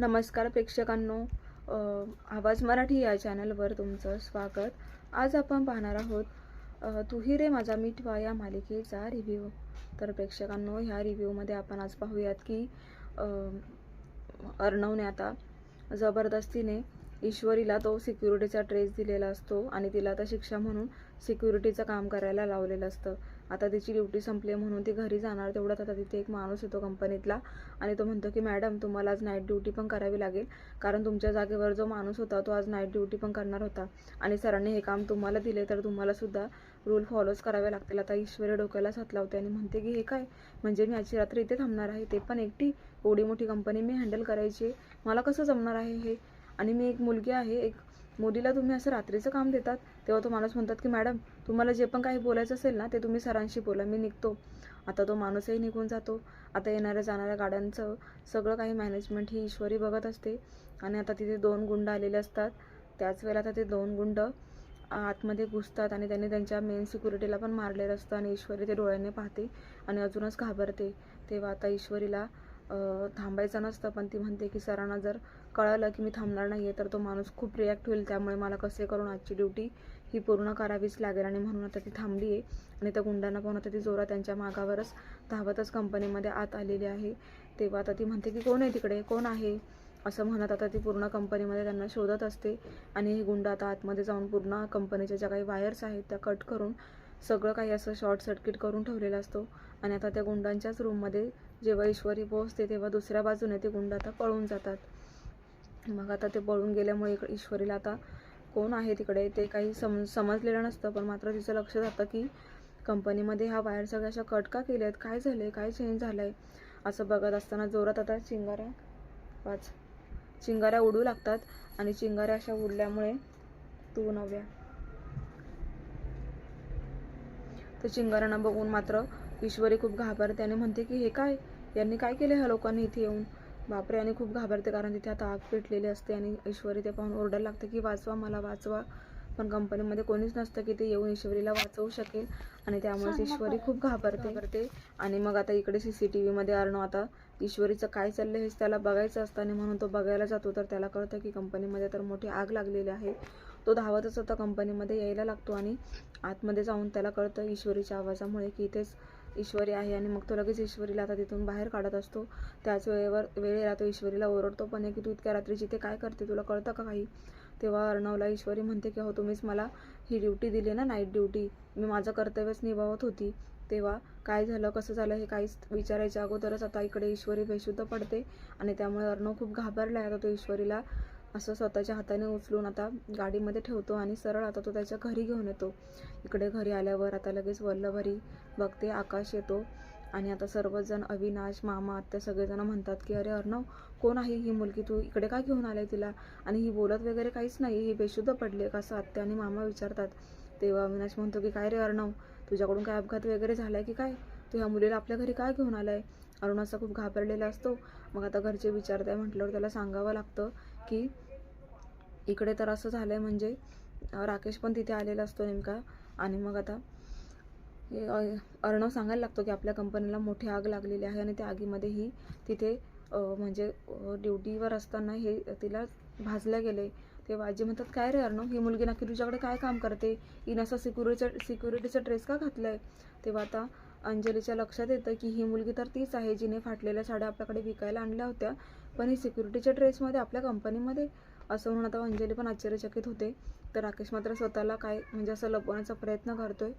नमस्कार प्रेक्षकांनो. आवाज मराठी या चॅनलवर तुमचं स्वागत. आज आपण पाहणार आहोत तुही रे माझा मिठवा या मालिकेचा रिव्ह्यू तर प्रेक्षकांनो ह्या रिव्ह्यूमध्ये आपण आज पाहूयात की अर्णवने आता जबरदस्तीने ईश्वरीला तो सिक्युरिटीचा ड्रेस दिलेला असतो आणि तिला आता शिक्षा म्हणून सिक्युरिटीचं काम करायला लावलेलं असतं. आता तिची ड्युटी संपली आहे म्हणून ती घरी जाणार तेवढ्यात आता तिथे एक माणूस येतो कंपनीतला आणि तो म्हणतो की मॅडम तुम्हाला आज नाईट ड्युटी पण करावी लागेल कारण तुमच्या जागेवर जो माणूस होता तो आज नाईट ड्युटी पण करणार होता आणि सरांनी हे काम तुम्हाला दिले तर तुम्हाला सुद्धा रूल फॉलोच करावे लागतील. आता ईश्वरी डोक्याला हात लावते आणि म्हणते की हे काय? म्हणजे मी आजची रात्री इथे थांबणार आहे ते पण एकटी एवढी मोठी कंपनी मी हँडल करायची आहे? मला कसं जमणार आहे हे? आणि मी एक मुलगी आहे एक मुलीला तुम्ही असं रात्रीचं काम देतात तेव्हा तो माणूस म्हणतात की मॅडम तुम्हाला जे पण काही बोलायचं असेल ना ते तुम्ही सरांशी बोला मी निघतो. आता तो माणूसही निघून जातो. आता येणाऱ्या जाणाऱ्या गाड्यांचं सगळं काही मॅनेजमेंट ही ईश्वरी बघत असते. आणि आता तिथे दोन गुंड आलेले असतात. त्याच वेळेला आता ते दोन गुंड आतमध्ये घुसतात आणि त्यांनी त्यांच्या मेन सिक्युरिटीला पण मारलेलं असतं आणि ईश्वरी ते डोळ्याने पाहते आणि अजूनच घाबरते. तेव्हा आता ईश्वरीला थांबायचं नसतं पण ती म्हणते की सरांना जर कळलं की मी थांबणार नाही आहे तर तो माणूस खूप रिॲक्ट होईल. त्यामुळे मला कसे करून आजची ड्युटी ही पूर्ण करावीच लागेल. आणि म्हणून आता ती थांबली आहे आणि त्या गुंडांना पाहून आता ती जोरात त्यांच्या मागावरच धावतच कंपनीमध्ये आत आलेली आहे. तेव्हा आता ती म्हणते की कोण आहे तिकडे? कोण आहे? असं म्हणत आता ती पूर्ण कंपनीमध्ये त्यांना शोधत असते. आणि हे गुंड आता आतमध्ये जाऊन पूर्ण कंपनीच्या ज्या काही वायर्स आहेत त्या कट करून सगळं काही असं शॉर्ट सर्किट करून ठेवलेलं असतो. आणि आता त्या गुंडांच्याच रूममध्ये जेव्हा ईश्वरी पोहोचते तेव्हा दुसऱ्या बाजूने ते गुंड आता पळून जातात. मग आता ते पळून गेल्यामुळे इकडे ईश्वरीला आता कोण आहे तिकडे? ते काही सम समजलेलं नसतं पण मात्र तिचं लक्ष जातं की कंपनीमध्ये ह्या वायर सगळ्या अशा कट का केल्या आहेत काय झालं आहे काय चेंज झालं आहे असं बघत असताना जोरात आता चिंगाऱ्या पाच चिंगाऱ्या उडू लागतात आणि चिंगाऱ्या अशा उडल्यामुळे तू नव्या. तर चिंगाऱ्यांना बघून मात्र ईश्वरी खूप घाबरते आणि म्हणते की हे काय? यांनी काय केलं ह्या लोकांनी इथे येऊन? बापरे आणि खूप घाबरते कारण तिथे आता आग पेटलेली असते आणि ईश्वरी ते पाहून ओरडायला लागते की वाचवा मला वाचवा. पण कंपनीमध्ये कोणीच नसतं की ते येऊन ईश्वरीला वाचवू शकेल आणि त्यामुळेच ईश्वरी खूप घाबरते. करते आणि मग आता इकडे सी सी टी व्हीमध्ये अर्णव आता ईश्वरीचं काय चाललं हेच त्याला बघायचं असतं आणि म्हणून तो बघायला जातो. तर त्याला कळतं की कंपनीमध्ये तर मोठी आग लागलेली आहे. तो धावतच आता कंपनीमध्ये यायला लागतो आणि आतमध्ये जाऊन त्याला कळतं ईश्वरीच्या आवाजामुळे की इथेच ईश्वरी आहे आणि मग तो लगेच ईश्वरीला आता तिथून बाहेर काढत असतो. त्याच वेळेवर वेळेला तो ईश्वरीला ओरडतो पण आहे की तू इतक्या रात्री जिथे काय करते तुला कळतं का काही? तेव्हा अर्णवला ईश्वरी म्हणते की हो तुम्हीच मला ही ड्युटी दिली ना नाईट ड्युटी. मी माझं कर्तव्यच निभावत होती. तेव्हा काय झालं कसं झालं हे काहीच विचारायच्या अगोदरच आता इकडे ईश्वरी बेशुद्ध पडते. आणि त्यामुळे अर्णव खूप घाबरला आहे आता तो ईश्वरीला असं स्वतःच्या हाताने उचलून आता गाडीमध्ये ठेवतो आणि सरळ आता तो त्याच्या घरी घेऊन येतो. इकडे घरी आल्यावर आता लगेच वल्लभरी बघते आकाश येतो आणि आता सर्वजण अविनाश मामा आत्या सगळेजण म्हणतात की अरे अर्णव कोण आहे ही मुलगी? तू इकडे काय घेऊन आलाय तिला? आणि ही बोलत वगैरे काहीच नाही. ही बेशुद्ध पडली आहे असं आत्या आणि मामा विचारतात. तेव्हा अविनाश म्हणतो की काय रे अर्णव तुझ्याकडून काय अपघात वगैरे झालाय की काय? तू ह्या मुलीला आपल्या घरी काय घेऊन आला अरुण असा खूप घाबरलेला असतो. मग आता घरचे विचारताय म्हटल्यावर त्याला सांगावं लागतं की इकडे तर असं झालं आहे म्हणजे राकेश पण तिथे आलेला असतो नेमका. आणि मग आता हे, अर्णव सांगायला लागतो की आपल्या कंपनीला मोठी आग लागलेली आहे आणि त्या आगीमध्ये ही तिथे म्हणजे ड्युटीवर असताना हे तिला भाजलं गेले. तेव्हा आजी म्हणतात काय रे अर्णव ही मुलगी नक्की तुझ्याकडे काय काम करते? हिनं असं सिक्युरिटीचा सिक्युरिटीचा ड्रेस का घातला आहे तेव्हा आता अंजलीच्या लक्षात येतं की ही मुलगी तर तीच आहे जिने फाटलेल्या साड्या आपल्याकडे विकायला आणल्या होत्या पण ही सिक्युरिटीच्या ड्रेसमध्ये आपल्या कंपनीमध्ये? असं म्हणून आता अंजली पण आश्चर्यचकित होते. तर राकेश मात्र स्वतःला काय म्हणजे असं लपवण्याचा प्रयत्न करतोय.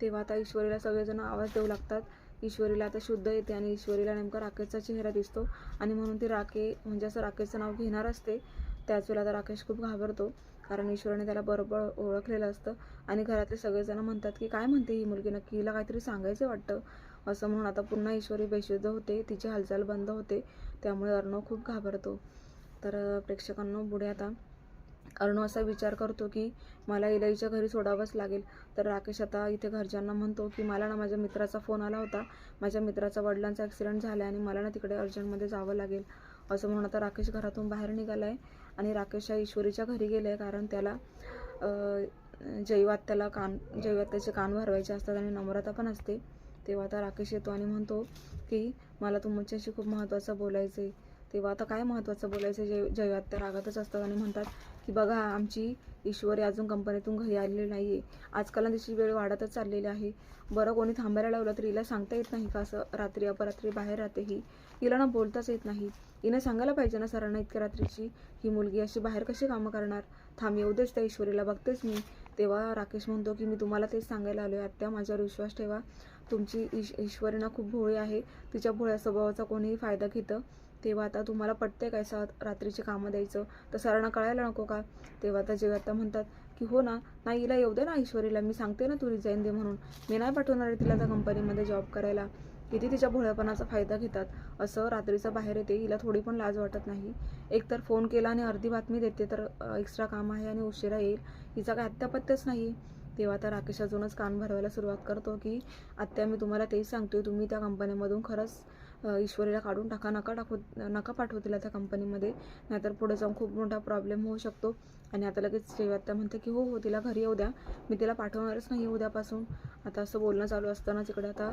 तेव्हा आता ईश्वरीला सगळेजण आवाज देऊ लागतात. ईश्वरीला आता शुद्ध येते आणि ईश्वरीला नेमका राकेशचा चेहरा दिसतो. आणि म्हणून ती राके म्हणजे असं राकेशचं नाव घेणार असते. त्याच वेळेला आता राकेश खूप घाबरतो. कारण ईश्वराने त्याला बरोबर ओळखलेलं असतं. आणि घरातले सगळेजण म्हणतात की काय म्हणते ही मुलगी? नक्की हिला काहीतरी सांगायचं वाटतं. असं म्हणून आता पुन्हा ईश्वरी बेशुद्ध होते. तिची हालचाल बंद होते. त्यामुळे अर्णव खूप घाबरतो. तर प्रेक्षकांना पुढे आता अर्णव असा विचार करतो की मला इलाईच्या घरी सोडावंच लागेल. तर राकेश आता इथे घरच्यांना म्हणतो की मला ना माझ्या मित्राचा फोन आला होता. माझ्या मित्राचा वडिलांचा ॲक्सिडेंट झाला आणि मला ना तिकडे अर्जंटमध्ये जावं लागेल. असं म्हणून आता राकेश घरातून बाहेर निघाला आहे आणि राकेश हा ईश्वरीच्या घरी गेला आहे कारण त्याला जैवात त्याला कान जैवात त्याचे कान भरवायचे असतात आणि नम्रता पण असते. तेव्हा आता राकेश येतो आणि म्हणतो की मला तुमच्याशी खूप महत्त्वाचं बोलायचं आहे तेव्हा आता काय महत्त्वाचं बोलायचं जै जैवात त्या रागातच असतात आणि म्हणतात की बघा आमची ईश्वरी अजून कंपनीतून घरी आलेली नाही आहे आजकाल तिची वेळ वाढतच चाललेली आहे. बरं कोणी थांबायला लावलं तर हिला सांगता येत नाही का असं? रात्री अपरात्री बाहेर राहते ही. हिला ना बोलताच येत नाही. हिनं सांगायला पाहिजे ना सरांना इतक्या रात्रीची ही मुलगी अशी बाहेर कशी कामं करणार? थांब येऊ देच त्या ईश्वरीला बघतेच मी. तेव्हा राकेश म्हणतो की मी तुम्हाला तेच सांगायला आलो आहे आत्या माझ्यावर विश्वास ठेवा. तुमची ईश ईश्वरी ना खूप भोळी आहे. तिच्या भोळ्या स्वभावाचा कोणीही फायदा घेतं. तेव्हा आता तुम्हाला पटते काय सा रात्रीचे कामं द्यायचं? तर सरांना कळायला नको का? तेव्हा आता जेव्हा आता म्हणतात की हो ना नाही हिला येऊ दे ना ईश्वरीला मी सांगते ना तू रिझाईन दे म्हणून. मी नाही पाठवणार आहे तिला त्या कंपनीमध्ये जॉब करायला. किती तिच्या भोळ्यापणाचा फायदा घेतात. असं रात्रीचं बाहेर येते. हिला थोडी पण लाज वाटत नाही. एकतर फोन केला आणि अर्धी बातमी देते तर एक्स्ट्रा काम आहे आणि उशिरा येईल. हिचा काय अत्यापत्यच नाही. तेव्हा आता राकेश अजूनच कान भरवायला सुरुवात करतो की आत्या मी तुम्हाला तेच सांगतोय. तुम्ही त्या कंपनीमधून खरंच ईश्वरीला काढून टाका. नका टाकू नका पाठवू तिला त्या कंपनीमध्ये नाहीतर पुढे जाऊन खूप मोठा प्रॉब्लेम होऊ शकतो. आणि आता लगेच आता म्हणते की हो हो तिला घरी येऊ द्या. मी तिला पाठवणारच नाही उद्यापासून. आता असं बोलणं चालू असताना तिकडे आता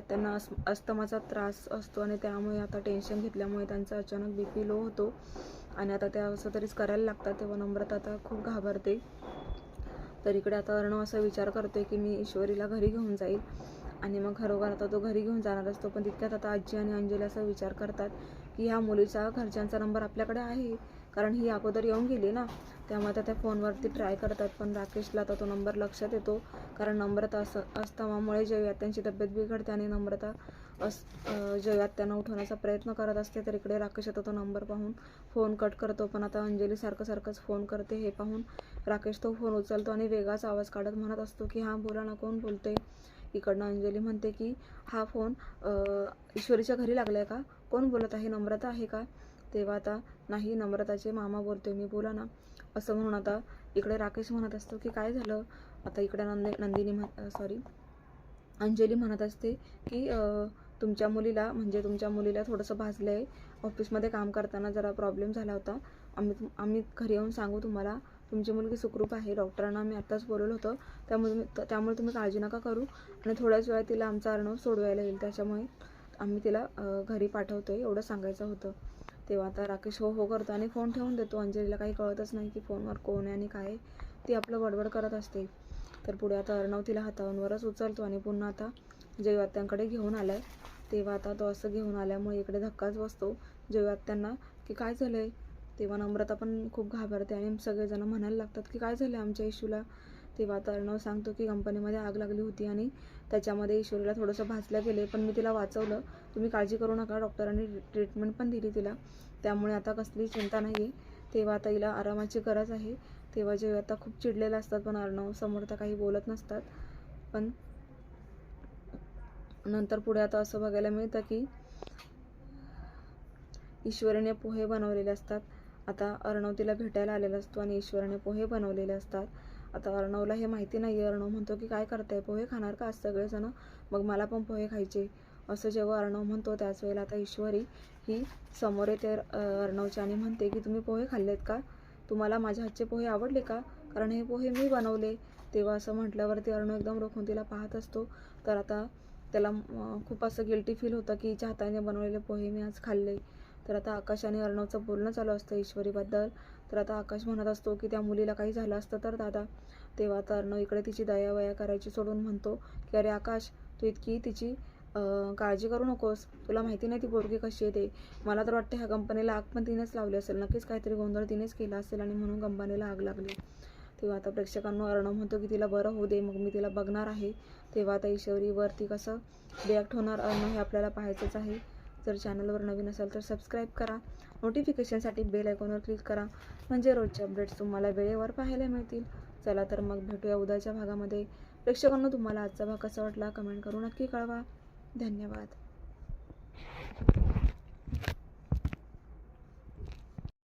त्यांना अस अस्तमाचा त्रास असतो आणि त्यामुळे आता टेन्शन घेतल्यामुळे त्यांचा अचानक बी पी लो होतो. आणि आता त्या असं तरीच करायला लागतात. तेव्हा नम्रता आता खूप घाबरते. तर इकडे आता अर्णव असा विचार करतोय की मी ईश्वरीला घरी घेऊन जाईल. आणि मग घरोघर आता तो घरी घेऊन जाणार असतो. पण तितक्यात आता आजी आणि अंजली असा विचार करतात की ह्या मुलीचा घरच्यांचा नंबर आपल्याकडे आहे. कारण ही अगोदर येऊन गेली ना त्यामुळे आता त्या फोनवरती ट्राय करतात. पण राकेशला आता तो नंबर लक्षात येतो. कारण नम्रता असं अस्तमामुळे जयव्यात्यांची तब्येत बिघडते आणि नम्रता अस जयव्यात्यांना उठवण्याचा प्रयत्न करत असते. तर इकडे राकेश आता तो नंबर पाहून फोन कट करतो. पण आता अंजली सारखं सारखंच फोन करते. हे पाहून राकेश तो फोन उचलतो आणि वेगळाच आवाज काढत म्हणत असतो की हां बोला ना कोण बोलते इकडनं अंजली म्हणते की हा फोन ईश्वरीच्या घरी लागला आहे का? कोण बोलत आहे? नम्रता आहे का? तेव्हा आता नाही नम्रताचे मामा बोलतोय मी बोला ना. असं म्हणून आता इकडे राकेश म्हणत असतो की काय झालं? आता इकडे नंदे नंदिनी म्हण सॉरी अंजली म्हणत असते की तुमच्या मुलीला म्हणजे तुमच्या मुलीला थोडंसं भाजलं आहे ऑफिसमध्ये काम करताना जरा प्रॉब्लेम झाला होता. आम्ही आम्ही घरी येऊन सांगू तुम्हाला. तुमची मुलगी सुखरूप आहे डॉक्टरांना मी आत्ताच बोलवलं होतं. त्यामुळे त्यामुळे तुम्ही काळजी नका करू. आणि थोड्याच वेळात तिला आमचा अर्णव सोडवायला येईल. त्याच्यामुळे आम्ही तिला घरी पाठवतो आहे एवढं सांगायचं होतं. तेव्हा आता राकेश हो हो करतो. आणि फोन ठेवून देतो. अंजलीला काही कळतच नाही की फोनवर कोण आहे आणि काय आहे. ती आपलं बडबड करत असते. तर पुढे आता अर्णव तिला हातावरच उचलतो. आणि पुन्हा आता जयवात्यांकडे घेऊन आला आहे तेव्हा आता तो असं घेऊन आल्यामुळे इकडे धक्काच बसतो. जयवात्यांना की काय झालं आहे तेव्हा नम्रता पण खूप घाबरते आणि सगळेजण म्हणायला लागतात की काय झालं आमच्या इशूला? तेव्हा आता अर्णव सांगतो की कंपनीमध्ये आग लागली होती आणि त्याच्यामध्ये ईश्वरीला थोडंसं भाजलं गेले पण मी तिला वाचवलं. तुम्ही काळजी करू नका डॉक्टरांनी ट्रीटमेंट पण दिली तिला. त्यामुळे आता कसली चिंता नाही आहे तेव्हा आता हिला आरामाची गरज आहे. तेव्हा जे आता खूप चिडलेले असतात पण अर्णव समोर तर काही बोलत नसतात. पण नंतर पुढे आता असं बघायला मिळतं की ईश्वरीने पोहे बनवलेले असतात. आता अर्णव तिला भेटायला आलेला असतो आणि ईश्वराने पोहे बनवलेले असतात. आता अर्णवला हे माहिती नाही अर्णव म्हणतो की काय करताय? पोहे खाणार का आज सगळेजण? मग मला पण पोहे खायचे. असं जेव्हा अर्णव म्हणतो त्याच वेळेला आता ईश्वरी ही समोर येते अर्णवच्या आणि म्हणते की तुम्ही पोहे खाल्लेत का? तुम्हाला माझ्या हातचे पोहे आवडले का? कारण हे पोहे मी बनवले. तेव्हा असं म्हटल्यावरती अर्णव एकदम रोखून तिला पाहत असतो. तर आता त्याला खूप असं गिल्टी फील होतं की हिच्या हाताने बनवलेले पोहे मी आज खाल्ले. तर आता आकाश आणि अर्णवचं बोलणं चालू असतं ईश्वरीबद्दल. तर आता आकाश म्हणत असतो की त्या मुलीला काही झालं असतं तर दादा. तेव्हा आता अर्णव इकडे तिची दयावया करायची सोडून म्हणतो की अरे आकाश तू इतकी तिची काळजी करू नकोस. तुला माहिती नाही ती पोरगी कशी येते मला तर वाटतं ह्या कंपनीला आग पण तिनेच लावली असेल. नक्कीच काहीतरी गोंधळ तिनेच केला असेल आणि म्हणून कंपनीला आग लागली. तेव्हा आता प्रेक्षकांना अर्णव म्हणतो की तिला बरं होऊ दे मग मी तिला बघणार आहे. तेव्हा आता ईश्वरीवरती कसं रिॲक्ट होणार अर्णव हे आपल्याला पाहायचंच आहे. जर चॅनलवर नवीन असेल तर सबस्क्राईब करा. नोटिफिकेशनसाठी बेल आयकॉनवर क्लिक करा. म्हणजे रोजचे अपडेट्स तुम्हाला वेळेवर पाहायला मिळतील. चला तर मग भेटूया उद्याच्या भागामध्ये. प्रेक्षकांना तुम्हाला आजचा भाग कसा वाटला? कमेंट करून नक्की कळवा. धन्यवाद.